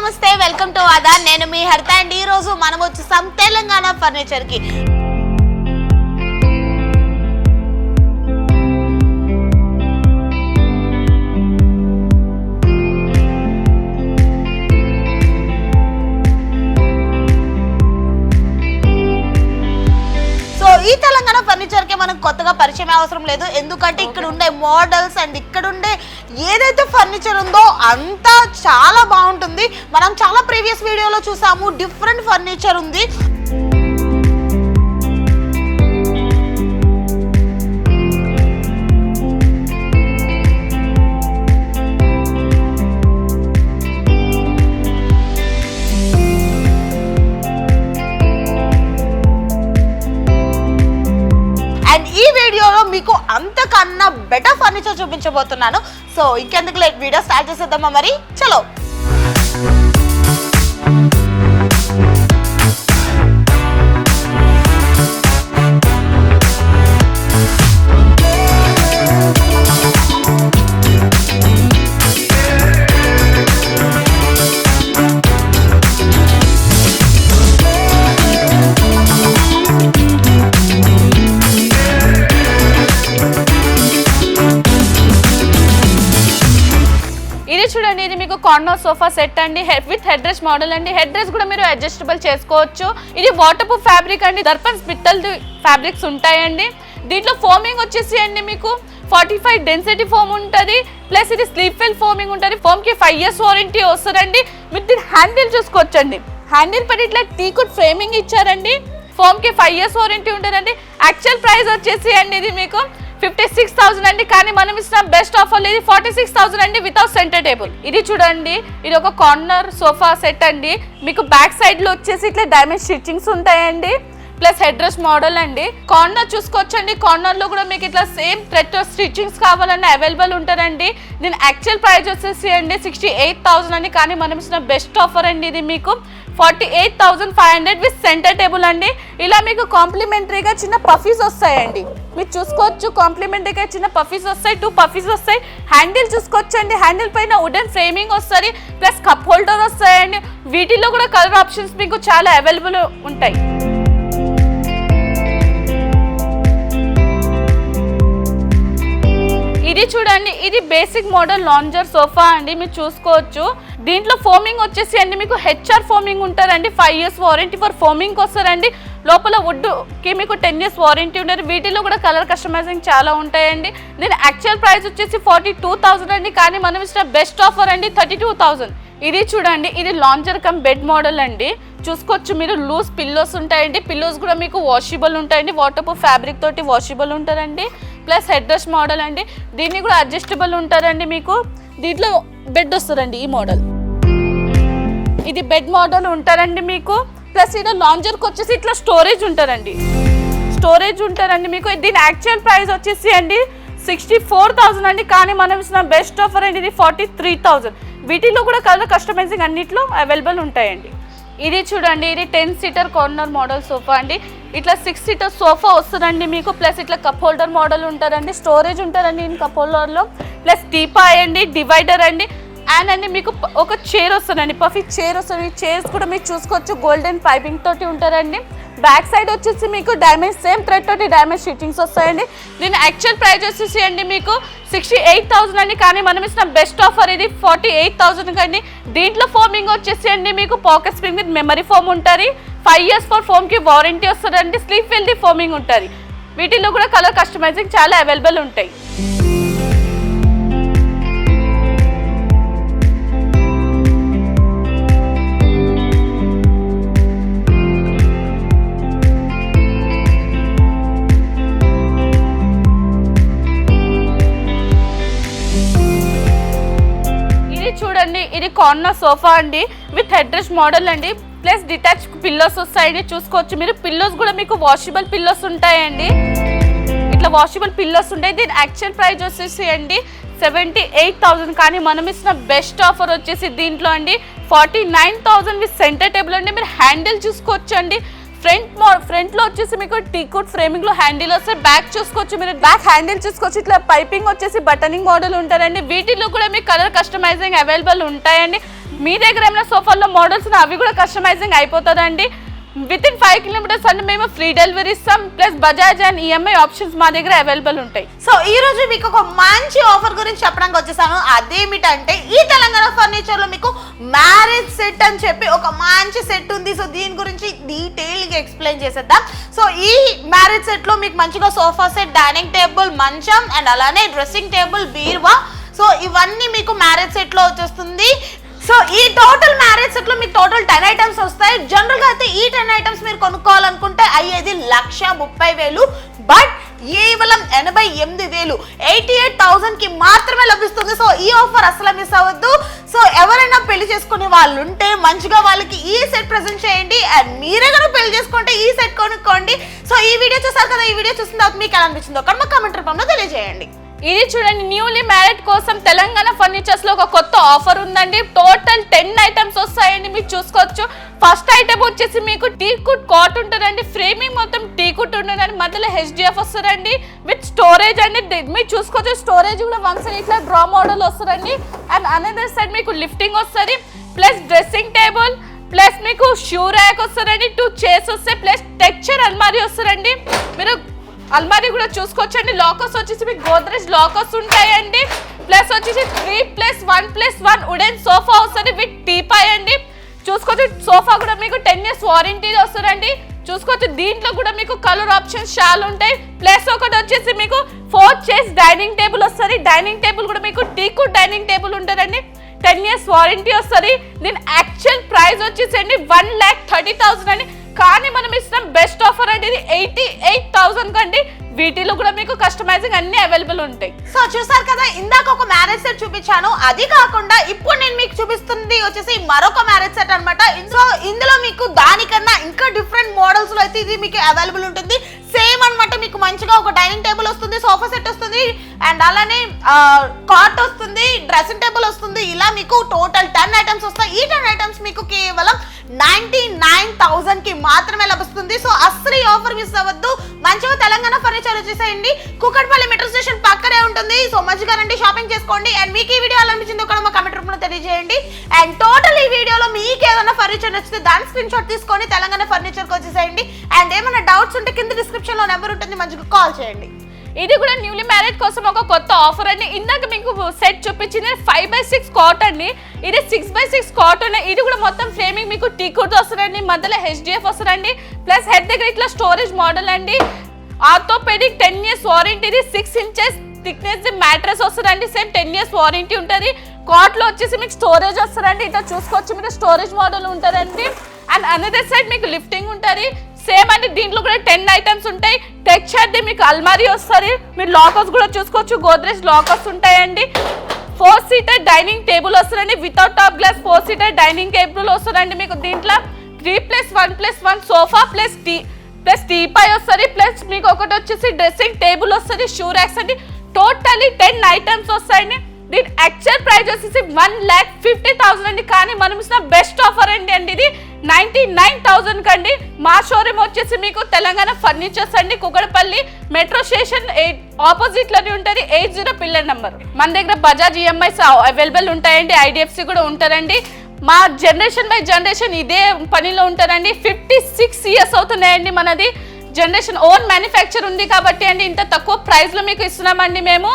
నమస్తే welcome to ఆదా నేను మీ హర్త అండ్ ఈ రోజు మనం వచ్చేసాం తెలంగాణ ఫర్నిచర్కి. మనకు కొత్తగా పరిచయం అవసరం లేదు. ఎందుకంటే ఇక్కడ ఉండే మోడల్స్ అండ్ ఇక్కడ ఉండే ఏదైతే ఫర్నిచర్ ఉందో అంతా చాలా బాగుంటుంది. మనం చాలా ప్రీవియస్ వీడియోలో చూసాము డిఫరెంట్ ఫర్నిచర్ ఉంది. చూపించబోతున్నాను సో ఇంకెందుకు లేట్ వీడియో స్టార్ట్ చేసేద్దామా మరి? చలో. కార్నర్ సోఫా సెట్ అండి. విత్ హెడ్ డ్రెస్ మోడల్ అండి. హెడ్ డ్రెస్ కూడా మీరు అడ్జస్టబుల్ చేసుకోవచ్చు. ఇది వాటర్ ప్రూఫ్ ఫ్యాబ్రిక్ అండి. దర్పన్ స్పిట్టల్ ఫ్యాబ్రిక్స్ ఉంటాయండి. దీంట్లో ఫోమింగ్ వచ్చేసి అండి మీకు ఫార్టీ ఫైవ్ డెన్సిటీ ఫోమ్ ఉంటుంది. ప్లస్ ఇది స్లీప్ వెల్ ఫోమింగ్ ఉంటుంది. ఫోమ్కి ఫైవ్ ఇయర్స్ వారంటీ వస్తుందండి. మీరు దీని హ్యాండిల్ చూసుకోవచ్చండి. హ్యాండిల్ పడి ఇట్లా టీకుడ్ ఫ్రేమింగ్ ఇచ్చారండి ఫోమ్కి ఫైవ్ ఇయర్స్ వారంటీ ఉంటుందండి. యాక్చువల్ ప్రైస్ వచ్చేసి అండి ఇది మీకు ఫిఫ్టీ సిక్స్ థౌసండ్ అండి కానీ మనం ఇస్తున్న బెస్ట్ ఆఫర్ ఇది ఫార్టీ సిక్స్ థౌసండ్ అండి వితౌట్ సెంటర్ టేబుల్ ఇది చూడండి ఇది ఒక కార్నర్ సోఫా సెట్ అండి. మీకు బ్యాక్ సైడ్లో వచ్చేసి ఇట్లా డైమండ్ స్టిచ్చింగ్స్ ఉంటాయండి. ప్లస్ హెడ్ డ్రెస్ మోడల్ అండి. కార్నర్ చూసుకోవచ్చండి. కార్నర్లో కూడా మీకు ఇట్లా సేమ్ థ్రెడ్ స్టిచ్చింగ్స్ కావాలన్నా అవైలబుల్ ఉంటారండి. దీని యాక్చువల్ ప్రైస్ వచ్చేసి అండి సిక్స్టీ ఎయిట్ థౌసండ్ అండి కానీ మనం ఇచ్చిన బెస్ట్ ఆఫర్ అండి ఇది మీకు. Forty eight thousand five hundred with centre table అండి. ఇలా మీకు కాంప్లిమెంటరీగా చిన్న పఫీస్ వస్తాయండి. మీరు చూసుకోవచ్చు కాంప్లిమెంటరీగా చిన్న పఫీస్ వస్తాయి టూ పఫీస్ వస్తాయి. హ్యాండిల్ చూసుకోవచ్చు అండి హ్యాండిల్ పైన వుడెన్ ఫ్రేమింగ్ వస్తుంది ప్లస్ కప్ హోల్డర్ వస్తాయండి. వీటిలో కూడా కలర్ ఆప్షన్స్ మీకు చాలా అవైలబుల్ ఉంటాయి. చూడండి ఇది బేసిక్ మోడల్ లాంజర్ సోఫా అండి మీరు చూసుకోవచ్చు. దీంట్లో ఫోమింగ్ వచ్చేసి అండి మీకు హెచ్ఆర్ ఫోమింగ్ ఉంటారండి five years warranty for foaming వస్తారండి లోపల వుడ్కి మీకు టెన్ ఇయర్స్ వారంటీ ఉండదు. వీటిలో కూడా కలర్ కస్టమైజింగ్ చాలా ఉంటాయండి. దీని యాక్చువల్ ప్రైస్ వచ్చేసి ఫార్టీ టూ థౌసండ్ అండి కానీ మనం ఇచ్చిన బెస్ట్ ఆఫర్ అండి థర్టీ టూ థౌసండ్ ఇది చూడండి ఇది లాంజర్ కమ్ బెడ్ మోడల్ అండి. చూసుకోవచ్చు మీరు లూజ్ పిల్లోస్ ఉంటాయండి. పిల్లోస్ కూడా మీకు వాషిబుల్ ఉంటాయండి వాటర్ ప్రూఫ్ ఫ్యాబ్రిక్ తోటి వాషిబుల్ ఉంటారండి ప్లస్ హెడ్ డ్రెస్ మోడల్ అండి. దీన్ని కూడా అడ్జస్టబుల్ ఉంటారండి మీకు. దీంట్లో బెడ్ వస్తుందండి ఈ మోడల్. ఇది బెడ్ మోడల్ ఉంటారండి మీకు. ప్లస్ ఇది లాంజర్కి వచ్చేసి ఇట్లా స్టోరేజ్ ఉంటారండి స్టోరేజ్ ఉంటారండి మీకు. దీని యాక్చువల్ ప్రైస్ వచ్చేసి అండి సిక్స్టీ ఫోర్ థౌసండ్ అండి. కానీ మనం ఇచ్చిన బెస్ట్ ఆఫర్ అండి ఇది ఫార్టీ త్రీ థౌసండ్. వీటిలో కూడా కలర్ కస్టమైజింగ్ అన్నిట్లో అవైలబుల్ ఉంటాయండి. ఇది చూడండి ఇది ten seater corner model sofa అండి. ఇట్లా సిక్స్ సీటర్ సోఫా వస్తుందండి మీకు ప్లస్ ఇట్లా కప్ హోల్డర్ మోడల్ ఉంటారండి స్టోరేజ్ ఉంటారండి ఈ కప్ హోల్డర్లో ప్లస్ టీపాయ్ అండి డివైడర్ అండి. అండ్ అండి మీకు ఒక చైర్ వస్తుందండి పఫీ చైర్ వస్తుంది. చైర్స్ కూడా మీరు చూసుకోవచ్చు గోల్డెన్ పైపింగ్ తోటి ఉంటారండి బ్యాక్ సైడ్ వచ్చేసి మీకు డైమండ్ సేమ్ థ్రెడ్ తోటి డైమండ్ షీటింగ్స్ వస్తాయండి. దీని యాక్చువల్ ప్రైస్ వచ్చేసి అండి మీకు సిక్స్టీ ఎయిట్ థౌసండ్ అండి. కానీ మనం ఇచ్చిన బెస్ట్ ఆఫర్ ఇది ఫార్టీ ఎయిట్ థౌసండ్ అండి. దీంట్లో ఫోమింగ్ వచ్చేసి అండి మీకు pocket spring with memory foam ఉంటుంది. ఫైవ్ ఇయర్స్ ఫర్ ఫోమ్కి వారంటీ వస్తుందండి స్లీప్ వెల్ది ఫోమింగ్ ఉంటుంది. వీటిలో కూడా కలర్ కస్టమైజింగ్ చాలా అవైలబుల్ ఉంటాయి. ఇది చూడండి ఇది కార్నర్ సోఫా అండి విత్ హెడ్ మోడల్ అండి. ప్లస్ డిటాచ్ పిల్లోస్ వస్తాయండి చూసుకోవచ్చు మీరు. పిల్లోస్ కూడా మీకు వాషబుల్ పిల్లోస్ ఉంటాయండి. ఇట్లా వాషబుల్ పిల్లోస్ ఉంటాయి. దీని యాక్చువల్ ప్రైస్ వచ్చేసి అండి సెవెంటీ ఎయిట్ థౌసండ్ కానీ మనం ఇస్తున్న బెస్ట్ ఆఫర్ వచ్చేసి దీంట్లో అండి. Forty nine thousand with centre table అండి. మీరు హ్యాండిల్ చూసుకోవచ్చు అండి ఫ్రంట్ మో వచ్చేసి మీకు టీకుడ్ ఫ్రేమింగ్లో హ్యాండిల్ వస్తే బ్యాక్ చూసుకోవచ్చు మీరు. బ్యాక్ హ్యాండిల్ చూసుకోవచ్చు. ఇట్లా పైపింగ్ వచ్చేసి బటనింగ్ మోడల్ ఉంటారండి. వీటిలో కూడా మీకు కలర్ కస్టమైజింగ్ అవైలబుల్ ఉంటాయండి. మీ దగ్గర ఏమైనా సోఫాల్లో మోడల్స్ ఉన్నాయి అవి కూడా కస్టమైజింగ్ అయిపోతుందండి. విత్ ఇన్ ఫైవ్ కిలోమీటర్స్ అంటే మేము ఫ్రీ డెలివరీ ఇస్తాం. Plus Bajaj and EMI options మా దగ్గర అవైలబుల్ ఉంటాయి. సో ఈ రోజు మీకు ఒక మంచి ఆఫర్ గురించి చెప్పడానికి వచ్చేసాను. అదేమిటంటే ఈ తెలంగాణ ఫర్నిచర్లో మీకు మ్యారేజ్ సెట్ అని చెప్పి ఒక మంచి సెట్ ఉంది. సో దీని గురించి డీటెయిల్గా ఎక్స్ప్లెయిన్ చేసేద్దాం. సో ఈ మ్యారేజ్ సెట్లో మీకు మంచిగా సోఫా సెట్ డైనింగ్ టేబుల్ మంచం అండ్ అలానే డ్రెస్సింగ్ టేబుల్ బీర్వా. సో ఇవన్నీ మీకు మ్యారేజ్ సెట్లో వచ్చేస్తుంది. సో ఈ టోటల్ మ్యారేజ్ సెట్లో మీకు టోటల్ టెన్ ఐటమ్స్ వస్తాయి. జనరల్గా అయితే ఈ టెన్ ఐటమ్స్ మీరు కొనుక్కోవాలనుకుంటే అయ్యేది లక్ష ముప్పై వేలు బట్ కేవలం ఎనభై ఎనిమిది వేలు. ఎయిటీ ఎయిట్ థౌసండ్కి మాత్రమే లభిస్తుంది. సో ఈ ఆఫర్ అసలు మిస్ అవ్వద్దు. సో ఎవరైనా పెళ్ళి చేసుకునే వాళ్ళు ఉంటే మంచిగా వాళ్ళకి ఈ సెట్ ప్రెజెంట్ చేయండి. అండ్ మీరే కనుక పెళ్ళి చేసుకుంటే ఈ సెట్ కొనుక్కోండి. సో ఈ వీడియో చూసారు కదా ఈ వీడియో చూసిన తర్వాత మీకు ఎలా అనిపించిందో కనుక మా కామెంట్ రూపంలో తెలియజేయండి. ఇది చూడండి న్యూలీ మ్యారేడ్ కోసం తెలంగాణ ఫర్నిచర్స్లో ఒక కొత్త ఆఫర్ ఉందండి. టోటల్ టెన్ ఐటమ్స్ వస్తాయండి మీరు చూసుకోవచ్చు. ఫస్ట్ ఐటమ్ వచ్చేసి మీకు టీకుట్ కాట్ ఉంటుందండి. ఫ్రేమింగ్ మొత్తం టీకుట్ ఉంటుందండి. మధ్యలో హెచ్డిఎఫ్ వస్తుందండి. విత్ స్టోరేజ్ అండి. మీరు చూసుకోవచ్చు స్టోరేజ్ కూడా వన్ సైడ్ ఇట్లా డ్రా మోడల్ వస్తుందండి. అండ్ అనదర్ సైడ్ మీకు లిఫ్టింగ్ వస్తుంది. ప్లస్ డ్రెస్సింగ్ టేబుల్ ప్లస్ మీకు షూ ర్యాక్ వస్తుందండి. టూ చైర్స్ వస్తాయి. ప్లస్ టెక్చర్ అల్మారీ వస్తుందండి. మీరు అల్మారీ కూడా చూసుకోవచ్చండి. లాకర్స్ వచ్చేసి మీకు గోద్రేజ్ లాకర్స్ ఉంటాయండి. ప్లస్ వచ్చేసి three plus one plus one wooden sofa వస్తుంది విత్ టీపాయ్ అండి. చూసుకోవచ్చు సోఫా కూడా మీకు టెన్ ఇయర్స్ వారంటీ వస్తుందండి. చూసుకోవచ్చు దీంట్లో కూడా మీకు కలర్ ఆప్షన్స్ చాలా ఉంటాయి. ప్లస్ ఒకటి వచ్చేసి మీకు ఫోర్ చేస్ డైనింగ్ టేబుల్ వస్తుంది. డైనింగ్ టేబుల్ కూడా మీకు టీకు డైనింగ్ టేబుల్ ఉంటుందండి. టెన్ ఇయర్స్ వారంటీ వస్తుంది. దీని యాక్చువల్ ప్రైస్ వచ్చేసండి వన్ ల్యాక్ థర్టీ థౌసండ్ అండి. కానీ మనం ఇస్తున్న బెస్ట్ ఆఫర్ అంటే ఇది ఎయిటీ ఎయిట్ థౌసండ్ కండి. వీటిలో కూడా మీకు కస్టమైజింగ్ అన్ని అవైలబుల్ ఉంటాయి. సో చూసారు కదా ఇందాక ఒక మ్యారేజ్ సెట్ చూపించాను. అది కాకుండా ఇప్పుడు నేను మీకు చూపిస్తుంది వచ్చేసి మరొక మ్యారేజ్ సెట్ అనమాట సో ఇందులో మీకు దానికన్నా ఇంకా డిఫరెంట్ మోడల్స్లో అయితే ఇది మీకు అవైలబుల్ ఉంటుంది. సేమ్ అన్నమాట మీకు మంచిగా ఒక డైనింగ్ టేబుల్ వస్తుంది సోఫా సెట్ వస్తుంది. అండ్ అలానే కార్ట్ వస్తుంది డ్రెస్సింగ్ టేబుల్ వస్తుంది. ఇలా మీకు టోటల్ టెన్ ఐటమ్స్ వస్తాయి. ఈ టెన్ ఐటమ్స్ మీకు కేవలం నైన్టీ నైన్ థౌసండ్కి మాత్రమే లభిస్తుంది. సో అస్సలు ఈ ఆఫర్ మిస్ అవ్వద్దు. మంచిగా తెలంగాణ ఫర్నిచర్ వచ్చేసేయండి కుకట్పల్లి మెట్రో స్టేషన్ పక్కనే ఉంటుంది. సో మంచిగా రండి షాపింగ్ చేసుకోండి. అండ్ మీకు ఈ వీడియో ఎలా అనిపించిందో కూడా మా కమెంట్ రూపంలో తెలియజేయండి. అండ్ టోటల్ ఈ వీడియోలో మీకు ఏదైనా ఫర్నిచర్ నచ్చితే దాని స్క్రీన్ షాట్ తీసుకొని తెలంగాణ ఫర్నిచర్కి వచ్చేసేయండి. అండ్ ఏమైనా డౌట్స్ ఉంటే కింద డిస్క్రిప్షన్లో నెంబర్ ఉంటుంది. మంచిగా కాల్ చేయండి. ఇది కూడా న్యూలీ మ్యారేజ్ కోసం ఒక కొత్త ఆఫర్ అండి. ఇందాక మీకు సెట్ చూపించింది ఫైవ్ బై సిక్స్ కాట్ అండి ఇది సిక్స్ బై సిక్స్ కాట్ ఉన్నాయి ఇది కూడా మొత్తం ఫ్రేమింగ్ మీకు టీ కుర్తో వస్తుందండి మధ్యలో హెచ్డిఎఫ్ వస్తుందండి. ప్లస్ హెడ్ దగ్గర ఇట్లా స్టోరేజ్ మోడల్ అండి. ఆర్థోపెడిక్ టెన్ ఇయర్స్ వారంటీ ఇది సిక్స్ ఇంచెస్ థిక్నెస్ మ్యాట్రెస్ వస్తుందండి. సేమ్ టెన్ ఇయర్స్ వారంటీ ఉంటుంది. కాట్లో వచ్చేసి మీకు స్టోరేజ్ వస్తుందండి. ఇట్లా చూసుకోవచ్చు. మీరు స్టోరేజ్ మోడల్ ఉంటుందండి. అండ్ అనదర్ సైడ్ మీకు లిఫ్టింగ్ ఉంటుంది. సేమ్ అంటే దీంట్లో కూడా టెన్ ఐటమ్స్ ఉంటాయి. టెక్చర్ది మీకు అల్మారీ వస్తుంది. మీరు లాకర్స్ కూడా చూసుకోవచ్చు. గోద్రేజ్ లాకర్స్ ఉంటాయండి. ఫోర్ సీటర్ డైనింగ్ టేబుల్ వస్తుందండి. Without top glass four seater dining table వస్తుందండి మీకు దీంట్లో. Three plus one plus one sofa plus tea plus teapoy వస్తుంది. ప్లస్ మీకు ఒకటి వచ్చేసి డ్రెస్సింగ్ టేబుల్ వస్తుంది. షూ ర్యాక్స్ అండి. టోటలీ టెన్ ఐటమ్స్ వస్తాయండి. దీని యాక్చువల్ ప్రైస్ వచ్చేసి వన్ ల్యాక్ ఫిఫ్టీ థౌసండ్ అండి. కానీ మనం ఇచ్చిన బెస్ట్ ఆఫర్ అండి అండి ఇది. నైన్టీ నైన్ థౌజండ్ కండి. మా షోరూమ్ వచ్చేసి మీకు తెలంగాణ ఫర్నిచర్స్ అండి. కుగడపల్లి మెట్రో స్టేషన్ ఎయిట్ ఆపోజిట్లోనే ఉంటుంది. Eight zero pillar number. మన దగ్గర బజాజ్ ఈఎంఐస్ అవైలబుల్ ఉంటాయండి. ఐడిఎఫ్సి కూడా ఉంటారండి. మా జనరేషన్ బై జనరేషన్ ఇదే పనిలో ఉంటారండి. ఫిఫ్టీ సిక్స్ ఇయర్స్ అవుతున్నాయండి మనది. జనరేషన్ ఓన్ మ్యానుఫ్యాక్చర్ ఉంది కాబట్టి అండి. ఇంత తక్కువ ప్రైస్లో మీకు ఇస్తున్నామండి మేము.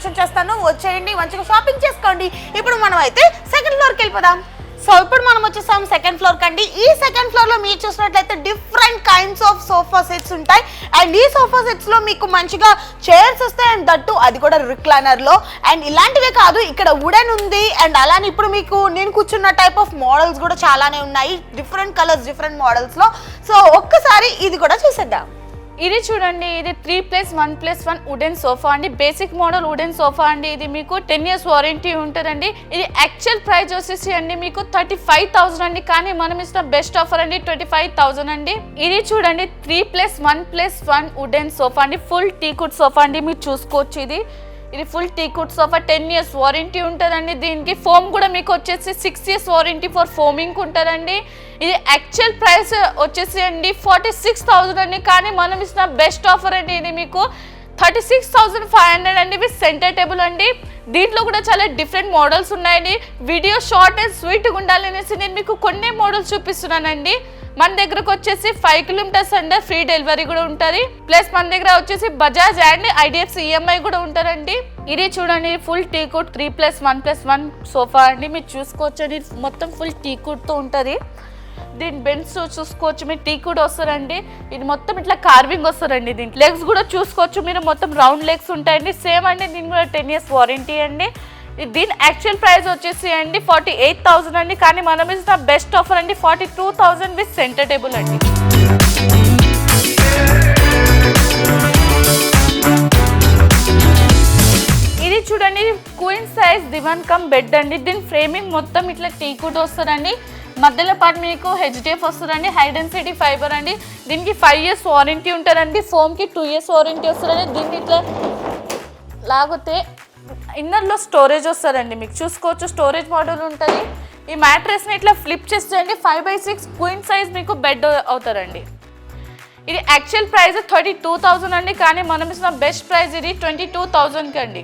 మెన్షన్ చేస్తాను. వచ్చేయండి మంచిగా షాపింగ్ చేసుకోండి. ఇప్పుడు మనం అయితే సెకండ్ ఫ్లోర్కి వెళ్ళిపోదాం. సో ఇప్పుడు మనం వచ్చేసాం సెకండ్ ఫ్లోర్ కండి ఈ సెకండ్ ఫ్లోర్లో మీరు చూసినట్లయితే different kinds of sofa sets ఉంటాయి. అండ్ ఈ సోఫా సెట్స్లో మీకు మంచిగా చైర్స్ వస్తాయి. అండ్ దట్టు అది కూడా రిక్లైనర్లో. అండ్ ఇలాంటివే కాదు ఇక్కడ వుడెన్ ఉంది. అండ్ అలానే ఇప్పుడు మీకు నేను కూర్చున్న టైప్ ఆఫ్ మోడల్స్ కూడా చాలానే ఉన్నాయి. డిఫరెంట్ కలర్స్ డిఫరెంట్ మోడల్స్లో. సో ఒక్కసారి ఇది కూడా చూసేద్దాం. ఇది చూడండి ఇది three plus one plus one wooden sofa అండి. బేసిక్ మోడల్ వుడెన్ సోఫా అండి. ఇది మీకు టెన్ ఇయర్స్ వారంటీ ఉంటుందండి. ఇది యాక్చువల్ ప్రైస్ వచ్చేసి అండి మీకు థర్టీ ఫైవ్ థౌసండ్ అండి. కానీ మనం ఇస్తున్న బెస్ట్ ఆఫర్ అండి ట్వంటీ ఫైవ్ థౌసండ్ అండి. ఇది చూడండి three plus one plus one wooden sofa అండి. ఫుల్ టీ కుడ్ సోఫా అండి. మీరు చూసుకోవచ్చు ఇది. ఇది full teakwood sofa ten years warranty ఉంటుందండి. దీనికి ఫోమ్ కూడా మీకు వచ్చేసి six years warranty for foaming ఉంటుందండి. ఇది యాక్చువల్ ప్రైస్ వచ్చేసి అండి ఫార్టీ సిక్స్ థౌజండ్ అండి. కానీ మనం ఇస్తున్న బెస్ట్ ఆఫర్ అండి ఇది మీకు. Thirty six thousand five hundred అండి. విత్ సెంటర్ టేబుల్ అండి. దీంట్లో కూడా చాలా డిఫరెంట్ మోడల్స్ ఉన్నాయండి. వీడియో షార్ట్ అండ్ స్వీట్గా ఉండాలనేసి నేను మీకు కొన్ని మోడల్స్ చూపిస్తున్నానండి. మన దగ్గరకు వచ్చేసి five kilometres and free delivery కూడా ఉంటుంది. ప్లస్ మన దగ్గర వచ్చేసి బజాజ్ అండ్ ఐడిఎఫ్సి ఈఎంఐ కూడా ఉంటారండి ఇది చూడండి full teakwood three plus one plus one sofa అండి. మీరు చూసుకోవచ్చు అండి మొత్తం ఫుల్ టీ కోట్తో ఉంటుంది. దీని బెన్స్ చూసుకోవచ్చు మీరు టీ కూడా వస్తారండి ఇది మొత్తం ఇట్లా కార్వింగ్ వస్తారండి దీని లెగ్స్ కూడా చూసుకోవచ్చు మీరు మొత్తం రౌండ్ లెగ్స్ ఉంటాయండి. సేమ్ అండి దీని కూడా టెన్ ఇయర్స్ వారంటీ అండి. దీని యాక్చువల్ ప్రైస్ వచ్చేసి అండి ఫార్టీ ఎయిట్ థౌసండ్ అండి. కానీ మనం ఇస్తున్న బెస్ట్ ఆఫర్ అండి forty two thousand with centre table అండి. ఇది చూడండి queen size divan cum bed అండి. దీని ఫ్రేమింగ్ మొత్తం ఇట్లా టీకుట్ వస్తుందండి. మధ్యలో పాటు మీకు హెచ్డిఎఫ్ వస్తుందండి హై డెన్సిటీ ఫైబర్ అండి. దీనికి ఫైవ్ ఇయర్స్ వారంటీ ఉంటుందండి. ఫోమ్కి టూ ఇయర్స్ వారంటీ వస్తుందండి. దీన్ని ఇట్లా లాగితే ఇన్నర్లో స్టోరేజ్ వస్తుందండి. మీకు చూసుకోవచ్చు స్టోరేజ్ మోడల్ ఉంటుంది. ఈ మ్యాట్రెస్ని ఇట్లా ఫ్లిప్ చేసేయండి five by six queen size మీకు బెడ్ అవుతారండి ఇది actual price thirty two thousand అండి కానీ మనం ఇస్తున్న బెస్ట్ ప్రైస్ ఇది ట్వంటీ టూ థౌజండ్కి అండి.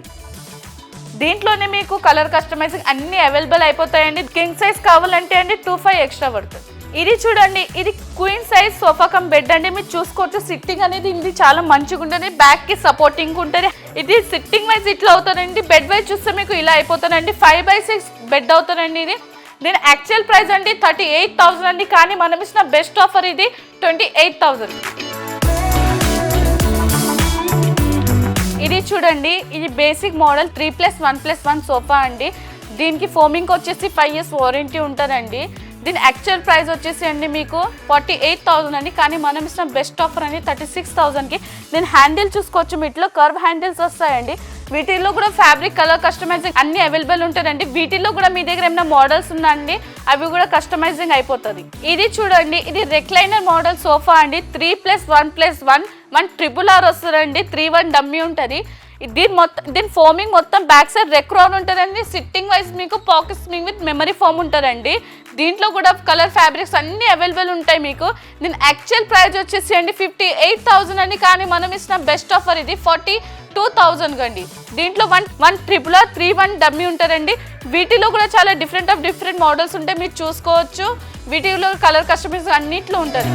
దీంట్లోనే మీకు కలర్ కస్టమైజింగ్ అన్ని అవైలబుల్ అయిపోతాయండి. కింగ్ సైజ్ కావాలంటే అండి టూ ఫైవ్ ఎక్స్ట్రా పడుతుంది. ఇది చూడండి ఇది queen size sofa cum bed అండి. మీరు చూసుకోవచ్చు సిట్టింగ్ అనేది ఇది చాలా మంచిగా ఉంటుంది. బ్యాక్కి సపోర్టింగ్ ఉంటుంది. ఇది సిట్టింగ్ వైజ్ ఇట్లా అవుతానండి బెడ్ వైజ్ చూస్తే మీకు ఇలా అయిపోతానండి ఫైవ్ బై సిక్స్ బెడ్ అవుతానండి ఇది. దీని యాక్చువల్ ప్రైస్ అండి థర్టీ ఎయిట్ థౌసండ్ అండి. కానీ మనం ఇచ్చిన బెస్ట్ ఆఫర్ ఇది ట్వంటీ ఎయిట్ థౌసండ్ ఇది చూడండి ఇది basic model three plus one plus one sofa అండి. దీనికి ఫోమింగ్ వచ్చేసి ఫైవ్ ఇయర్స్ వారంటీ ఉంటుందండి. దీని యాక్చువల్ ప్రైస్ వచ్చేసి అండి మీకు. ఫార్టీ ఎయిట్ థౌసండ్ అండి. కానీ మనం ఇచ్చిన బెస్ట్ ఆఫర్ అండి థర్టీ సిక్స్ థౌసండ్కి దీని హ్యాండిల్ చూసుకోవచ్చు వీటిలో. కర్వ్ హ్యాండిల్స్ వస్తాయండి. వీటిల్లో కూడా ఫ్యాబ్రిక్ కలర్ కస్టమైజింగ్ అన్ని అవైలబుల్ ఉంటాయండి వీటిల్లో కూడా మీ దగ్గర ఏమైనా మోడల్స్ ఉన్నాయండి అవి కూడా కస్టమైజింగ్ అయిపోతుంది. ఇది చూడండి. ఇది రెక్లైనర్ మోడల్ సోఫా అండి. Three plus one plus one one triple R వస్తుందండి. త్రీ వన్ డమ్మీ ఉంటుంది. దీని మొత్తం దీని ఫోమింగ్ మొత్తం బ్యాక్ సైడ్ రెక్రాన్ ఉంటుందండి. సిట్టింగ్ వైజ్ మీకు పాకెట్స్ మీకు విత్ మెమరీ ఫోమ్ ఉంటుందండి. దీంట్లో కూడా కలర్ ఫ్యాబ్రిక్స్ అన్నీ అవైలబుల్ ఉంటాయి మీకు. దీని యాక్చువల్ ప్రైస్ వచ్చేసి అండి ఫిఫ్టీ ఎయిట్ థౌసండ్ అండి. కానీ మనం ఇచ్చిన బెస్ట్ ఆఫర్ ఇది ఫార్టీ టూ థౌజండ్ అండి దీంట్లో one one triple R three one dummy ఉంటారండి వీటిలో కూడా చాలా డిఫరెంట్ ఆఫ్ డిఫరెంట్ మోడల్స్ ఉంటాయి. మీరు చూసుకోవచ్చు. వీటిలో కలర్ కస్టమైజ్ అన్నిట్లో ఉంటుంది.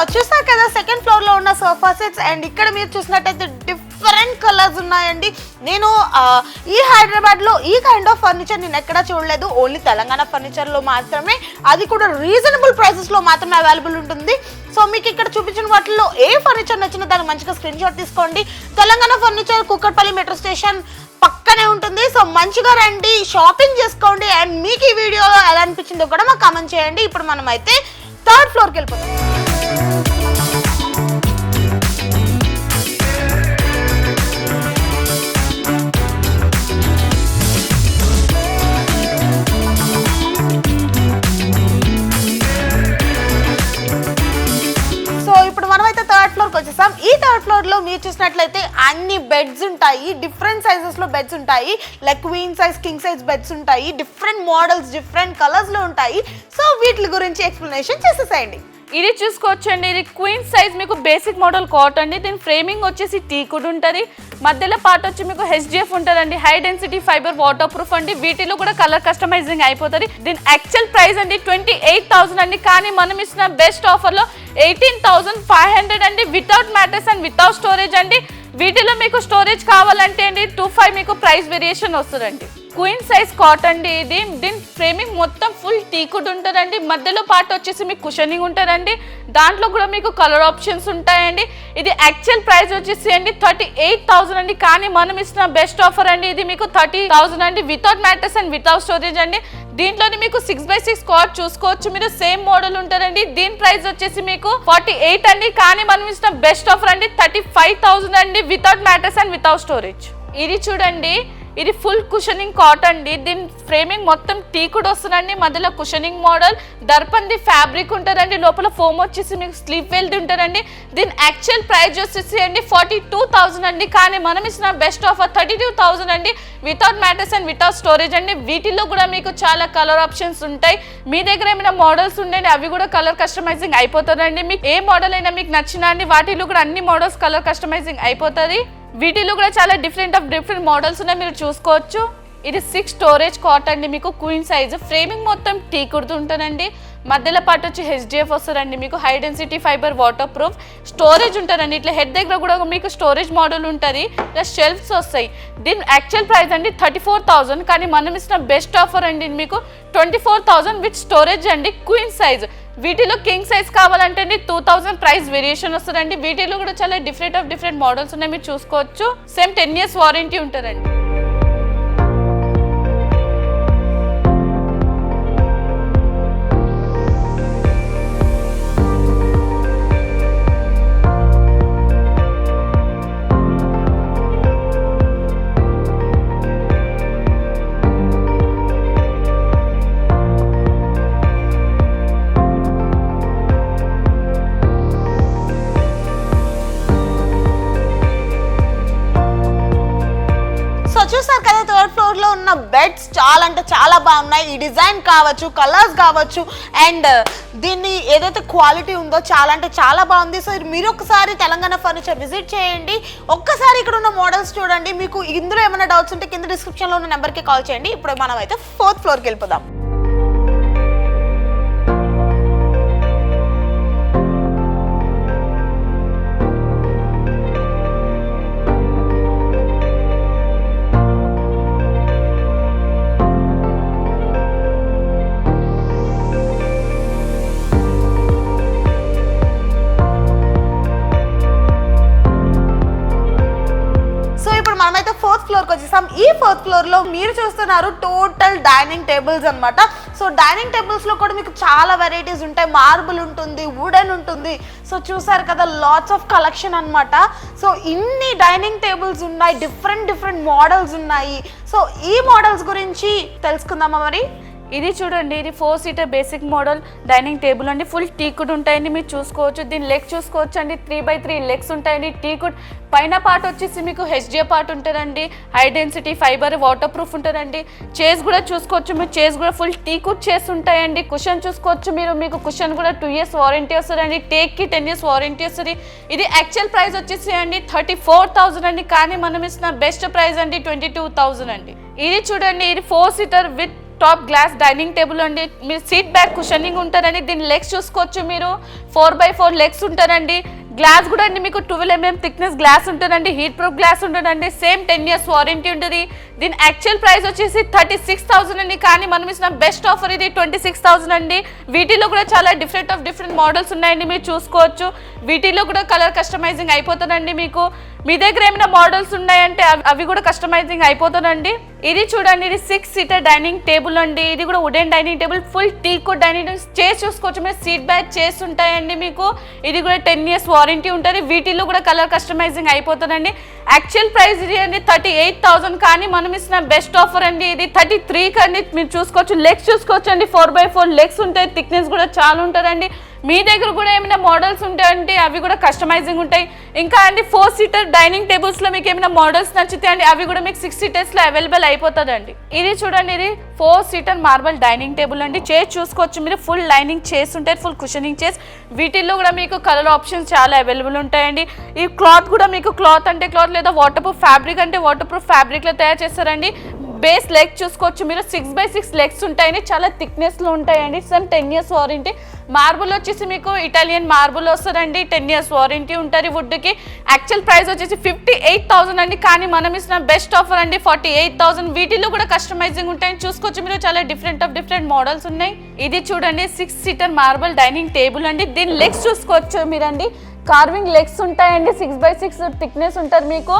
సో కదా సెకండ్ ఫ్లోర్లో ఉన్న సోఫా సెట్స్ అండ్ ఇక్కడ మీరు చూసినట్టయితే డిఫరెంట్ కలర్స్ ఉన్నాయండి. నేను ఈ హైదరాబాద్లో ఈ కైండ్ ఆఫ్ ఫర్నిచర్ నేను ఎక్కడా చూడలేదు. ఓన్లీ తెలంగాణ ఫర్నిచర్లో మాత్రమే. అది కూడా రీజనబుల్ ప్రైసెస్లో మాత్రమే అవైలబుల్ ఉంటుంది. సో మీకు ఇక్కడ చూపించిన వాటిలో ఏ ఫర్నిచర్ నచ్చినా దాన్ని మంచిగా స్క్రీన్ షాట్ తీసుకోండి. Telangana furniture Kukatpally metro station పక్కనే ఉంటుంది. సో మంచిగా రండి షాపింగ్ చేసుకోండి. అండ్ మీకు ఈ వీడియోలో ఎలా అనిపించిందో కూడా మాకు కామెంట్ చేయండి. ఇప్పుడు మనం అయితే థర్డ్ ఫ్లోర్కి వెళ్ళిపోతాం ఫ్లోర్కి వచ్చేసాం. ఈ థర్డ్ ఫ్లోర్లో మీరు చూసినట్లయితే అన్ని బెడ్స్ ఉంటాయి. డిఫరెంట్ సైజెస్లో బెడ్స్ ఉంటాయి. Like queen size king size beds ఉంటాయి. డిఫరెంట్ మోడల్స్ డిఫరెంట్ కలర్స్లో ఉంటాయి. సో వీటి గురించి ఎక్స్ప్లెనేషన్ చేసేసేయండి. ఇది చూసుకోవచ్చండి. ఇది క్వీన్ సైజ్ మీకు బేసిక్ మోడల్ కాట్ అండి. దీని ఫ్రేమింగ్ వచ్చేసి టీకుడ్ ఉంటుంది. మధ్యలో పార్ట్ వచ్చి మీకు హెచ్డిఎఫ్ ఉంటుందండి. High density fibre waterproof అండి. వీటిలో కూడా కలర్ కస్టమైజింగ్ అయిపోతుంది. దీని యాక్చువల్ ప్రైస్ అండి ట్వంటీ ఎయిట్ థౌసండ్ అండి. కానీ మనం ఇచ్చిన బెస్ట్ ఆఫర్లో ఎయిటీన్ థౌసండ్ ఫైవ్ హండ్రెడ్ అండి. Without mattress and without storage అండి. వీటిలో మీకు స్టోరేజ్ కావాలంటే అండి టూ ఫైవ్ మీకు ప్రైస్ వేరియేషన్ వస్తుందండి. క్వీన్ సైజ్ కాట్ అండి ఇది. దీని ఫ్రేమింగ్ మొత్తం ఫుల్ టీకుడ్ ఉంటుందండి. మధ్యలో పార్ట్ వచ్చేసి మీకు కుషనింగ్ ఉంటుందండి. దాంట్లో కూడా మీకు కలర్ ఆప్షన్స్ ఉంటాయండి. ఇది యాక్చువల్ ప్రైస్ వచ్చేసి అండి థర్టీ ఎయిట్ థౌసండ్ అండి. కానీ మనం ఇస్తున్న బెస్ట్ ఆఫర్ అండి. ఇది మీకు థర్టీ థౌసండ్ అండి. Without mattress and without storage అండి. దీంట్లోని మీకు సిక్స్ బై సిక్స్ కాట్ చూసుకోవచ్చు. మీరు సేమ్ మోడల్ ఉంటుందండి. దీని ప్రైస్ వచ్చేసి మీకు ఫార్టీ ఎయిట్ అండి. కానీ మనం ఇస్తున్న బెస్ట్ ఆఫర్ అండి థర్టీ ఫైవ్ థౌసండ్ అండి. Without mattress and without storage ఇది చూడండి. ఇది ఫుల్ కుషనింగ్ కాట్ అండి. దీని ఫ్రేమింగ్ మొత్తం టీకుడు వస్తుందండి. మధ్యలో కుషనింగ్ మోడల్ దర్పంది ఫ్యాబ్రిక్ ఉంటుందండి. లోపల ఫోమ్ వచ్చేసి మీకు స్లీప్ వెల్ది ఉంటుందండి. దీని యాక్చువల్ ప్రైస్ వచ్చేసి అండి ఫార్టీ టూ థౌసండ్ అండి. కానీ మనం ఇచ్చిన best offer thirty two thousand అండి. Without mattress and without storage అండి. వీటిలో కూడా మీకు చాలా కలర్ ఆప్షన్స్ ఉంటాయి. మీ దగ్గర ఏమైనా మోడల్స్ ఉండండి అవి కూడా కలర్ కస్టమైజింగ్ అయిపోతుందండి. మీకు ఏ మోడల్ అయినా మీకు నచ్చినా అండి వాటిలో కూడా అన్ని మోడల్స్ కలర్ కస్టమైజింగ్ అయిపోతుంది. వీటిలో కూడా చాలా డిఫరెంట్ ఆఫ్ డిఫరెంట్ మోడల్స్ ఉన్నాయి. మీరు చూసుకోవచ్చు. ఇది సిక్స్ స్టోరేజ్ కాట్ అండి మీకు క్వీన్ సైజ్ ఫ్రేమింగ్ మొత్తం టీ కుడుతుంటానండి మధ్యలో పాటు వచ్చి హెచ్డిఎఫ్ వస్తుందండి మీకు. High density fibre waterproof storage ఉంటుందండి. ఇట్లా హెడ్ దగ్గర కూడా మీకు స్టోరేజ్ మోడల్ ఉంటుంది. ఇలా షెల్ఫ్స్ వస్తాయి. దీని యాక్చువల్ ప్రైస్ అండి థర్టీ ఫోర్ థౌజండ్ కానీ మనం ఇచ్చిన బెస్ట్ ఆఫర్ అండి మీకు twenty four thousand with storage అండి క్వీన్ సైజ్ వీటిలో కింగ్ సైజ్ కావాలంటే అండి టూ థౌసండ్ ప్రైస్ వేరియేషన్ వస్తుందండి. వీటిలో కూడా చాలా డిఫరెంట్ ఆఫ్ డిఫరెంట్ మోడల్స్ ఉన్నాయి. మీరు చూసుకోవచ్చు. సేమ్ టెన్ ఇయర్స్ వారంటీ ఉంటుందండి. ఉన్న బెడ్స్ చాలా అంటే చాలా బాగున్నాయి. ఈ డిజైన్ కావచ్చు కలర్స్ కావచ్చు అండ్ దీన్ని ఏదైతే క్వాలిటీ ఉందో చాలా అంటే చాలా బాగుంది. సో మీరు ఒకసారి తెలంగాణ ఫర్నిచర్ విజిట్ చేయండి. ఒక్కసారి ఇక్కడ ఉన్న మోడల్స్ చూడండి. మీకు ఇందులో ఏమైనా డౌట్స్ ఉంటే కింద డిస్క్రిప్షన్లో ఉన్న నెంబర్కి కాల్ చేయండి. ఇప్పుడు మనం అయితే ఫోర్త్ ఫ్లోర్కి వెళ్ళిపోదాం. ఫోర్త్ ఫ్లోర్లో మీరు చూస్తున్నారు టోటల్ డైనింగ్ టేబుల్స్ అన్నమాట. సో డైనింగ్ టేబుల్స్లో కూడా మీకు చాలా వెరైటీస్ ఉంటాయి. మార్బుల్ ఉంటుంది వుడెన్ ఉంటుంది. సో చూసారు కదా లాట్స్ ఆఫ్ కలెక్షన్ అన్నమాట. సో ఇన్ని డైనింగ్ టేబుల్స్ ఉన్నాయి డిఫరెంట్ డిఫరెంట్ మోడల్స్ ఉన్నాయి. సో ఈ మోడల్స్ గురించి తెలుసుకుందామా మరి? ఇది చూడండి ఇది four seater basic model dining table అండి. ఫుల్ టీకుడ్ ఉంటాయండి మీరు చూసుకోవచ్చు. దీని లెగ్ చూసుకోవచ్చు అండి త్రీ బై త్రీ లెగ్స్ ఉంటాయండి టీకుడ్ పైన పార్ట్ వచ్చేసి మీకు హెచ్డిఏ పార్ట్ ఉంటుందండి. High density fibre waterproof ఉంటుందండి. చేస్ కూడా చూసుకోవచ్చు మీరు. చేస్ కూడా ఫుల్ టీకుడ్ చేస్ ఉంటాయండి. కుషన్ చూసుకోవచ్చు మీరు. మీకు కుషన్ కూడా టూ ఇయర్స్ వారంటీ వస్తుందండి. టేక్కి టెన్ ఇయర్స్ వారంటీ వస్తుంది. ఇది యాక్చువల్ ప్రైస్ వచ్చేసి అండి థర్టీ ఫోర్ థౌజండ్ అండి. కానీ మనం ఇస్తున్న బెస్ట్ ప్రైస్ అండి ట్వంటీ టూ థౌజండ్ అండి. ఇది చూడండి ఇది four seater with top glass dining table అండి. మీరు సీట్ బ్యాక్ కుషనింగ్ ఉంటారండి దీని లెగ్స్ చూసుకోవచ్చు మీరు. ఫోర్ బై ఫోర్ లెగ్స్ ఉంటారండి గ్లాస్ కూడా అండి మీకు ట్వెల్వ్ ఎంఎం థిక్నెస్ గ్లాస్ ఉంటుందండి. హీట్ ప్రూఫ్ గ్లాస్ ఉంటుందండి. సేమ్ టెన్ ఇయర్స్ వారంటీ ఉంటుంది. దీని యాక్చువల్ ప్రైస్ వచ్చేసి థర్టీ సిక్స్ థౌసండ్ అండి. కానీ మనం ఇచ్చిన బెస్ట్ ఆఫర్ ఇది ట్వంటీ సిక్స్ థౌసండ్ అండి. వీటిలో కూడా చాలా డిఫరెంట్ ఆఫ్ డిఫరెంట్ మోడల్స్ ఉన్నాయండి. మీరు చూసుకోవచ్చు. వీటిలో కూడా కలర్ కస్టమైజింగ్ అయిపోతుందండి మీకు. మీ దగ్గర ఏమైనా మోడల్స్ ఉన్నాయంటే అవి- అవి కూడా కస్టమైజింగ్ అయిపోతుందండి. ఇది చూడండి ఇది సిక్స్ సీటర్ డైనింగ్ టేబుల్ అండి. ఇది కూడా wooden dining table full teakwood dining table chairs చూసుకోవచ్చు. మీరు సీట్ బ్యాక్ చైర్స్ ఉంటాయండి మీకు. ఇది కూడా టెన్ ఇయర్స్ వారంటీ ఉంటుంది. వీటిలో కూడా కలర్ కస్టమైజింగ్ అయిపోతుందండి. యాక్చువల్ ప్రైస్ ఇది అండి థర్టీ ఎయిట్ థౌసండ్ కానీ మనం ఇస్తున్న బెస్ట్ ఆఫర్ అండి. ఇది థర్టీ త్రీ కండి. మీరు చూసుకోవచ్చు. లెగ్స్ చూసుకోవచ్చు అండి ఫోర్ బై ఫోర్ లెగ్స్ ఉంటాయి థిక్నెస్ కూడా చాలా ఉంటుందండి. మీ దగ్గర కూడా ఏమైనా మోడల్స్ ఉంటాయండి అవి కూడా కస్టమైజింగ్ ఉంటాయి. ఇంకా అండి ఫోర్ సీటర్ డైనింగ్ టేబుల్స్లో మీకు ఏమైనా మోడల్స్ నచ్చితే అండి అవి కూడా మీకు సిక్స్ సీటర్స్లో అవైలబుల్ అయిపోతుందండి. ఇది చూడండి ఇది four seater marble dining table అండి. చేర్ చూసుకోవచ్చు మీరు ఫుల్ లైనింగ్ చేసి ఉంటాయి ఫుల్ కుషనింగ్ చేసి వీటిల్లో కూడా మీకు కలర్ ఆప్షన్స్ చాలా అవైలబుల్ ఉంటాయండి. ఈ క్లాత్ కూడా మీకు క్లాత్ అంటే క్లాత్ లేదా వాటర్ ప్రూఫ్ ఫ్యాబ్రిక్ అంటే వాటర్ ప్రూఫ్ ఫ్యాబ్రిక్లో తయారు చేస్తారండి. బేస్ లెగ్ చూసుకోవచ్చు. మీరు సిక్స్ బై సిక్స్ లెగ్స్ ఉంటాయండి చాలా థిక్నెస్లో ఉంటాయండి. Some ten years warranty marble వచ్చేసి మీకు ఇటాలియన్ మార్బుల్ వస్తుందండి. టెన్ ఇయర్స్ వారంటీ ఉంటుంది వుడ్కి యాక్చువల్ ప్రైస్ వచ్చేసి ఫిఫ్టీ ఎయిట్ థౌసండ్ అండి. కానీ మనం ఇస్తున్న బెస్ట్ ఆఫర్ అండి ఫార్టీ ఎయిట్ థౌసండ్ వీటిలో కూడా కస్టమైజింగ్ ఉంటాయి చూసుకోవచ్చు. మీరు చాలా డిఫరెంట్ ఆఫ్ డిఫరెంట్ మోడల్స్ ఉన్నాయి. ఇది చూడండి six seater marble dining table అండి. దీని లెగ్స్ చూసుకోవచ్చు మీరండి. కార్వింగ్ లెగ్స్ ఉంటాయండి. సిక్స్ బై సిక్స్ థిక్నెస్ ఉంటుంది మీకు.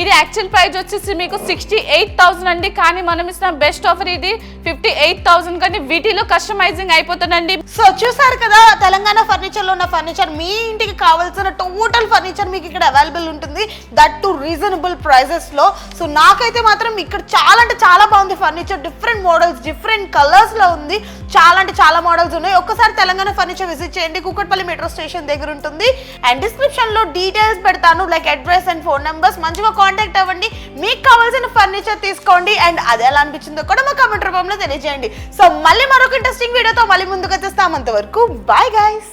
ఇది యాక్చువల్ ప్రైస్ వచ్చేసి మీకు సిక్స్టీ ఎయిట్ థౌసండ్ అండి. కానీ మనం ఇస్తున్న బెస్ట్ ఆఫర్ ఇది ఫిఫ్టీ ఎయిట్ థౌసండ్ కానీ వీటిలో కస్టమైజింగ్ అయిపోతుందండి. సో చూసారు కదా తెలంగాణ ఫర్నిచర్లో ఉన్న ఫర్నిచర్ మీ ఇంటికి కావాల్సిన టోటల్ ఫర్నిచర్ మీకు ఇక్కడ అవైలబుల్ ఉంటుంది. దట్ టు రీజనబుల్ ప్రైజెస్లో. సో నాకైతే మాత్రం ఇక్కడ చాలా అంటే చాలా బాగుంది ఫర్నిచర్ డిఫరెంట్ మోడల్స్ డిఫరెంట్ కలర్స్లో ఉంది. చాలా అంటే చాలా మోడల్స్ ఉన్నాయి. ఒక్కసారి తెలంగాణ ఫర్నిచర్ విజిట్ చేయండి. కుక్కట్పల్లి మెట్రో స్టేషన్ దగ్గర ఉంటుంది. అండ్ డిస్క్రిప్షన్లో డీటెయిల్స్ పెడతాను like address and phone numbers మంచిగా కాంటాక్ట్ అవ్వండి. మీకు కావాల్సిన ఫర్నిచర్ తీసుకోండి. అండ్ అది ఎలా అనిపించిందో కూడా మా కమెంట్ రూపంలో తెలియజేయండి. సో మళ్ళీ మరొక ఇంట్రెస్టింగ్ వీడియోతో మళ్ళీ ముందుకు వచ్చేస్తాం అంతవరకు బాయ్ గైస్